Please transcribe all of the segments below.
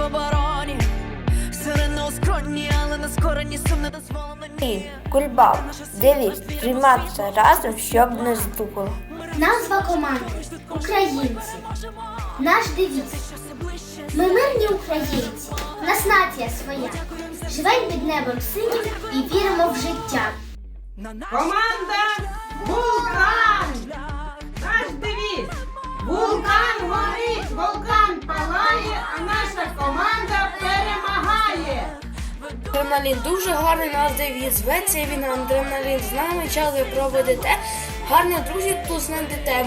в обороні. Сирени у скроні, але не скорені, сум не дозволено. І, кульбаб, девіз, триматися разом, щоб не здухало. Назва команди Українці. Наш девіз. Ми мирні українці. Нас нація своя. Живемо під небом синім і віримо в життя. Команда Вулкан! Адреналін дуже гарний наш девіз. Зветься він адреналін. З нами час ви проведете. Гарні друзі тут знайдете.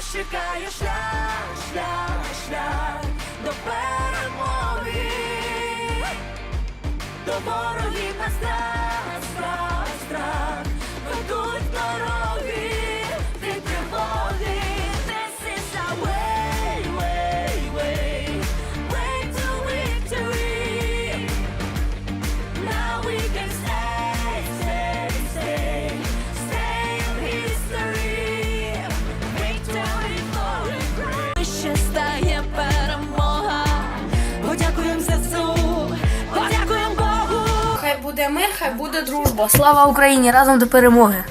нас чекає шлях, шлях, шлях до перемоги. До ворогів на буде мир, хай буде дружба. Слава Україні! Разом до перемоги!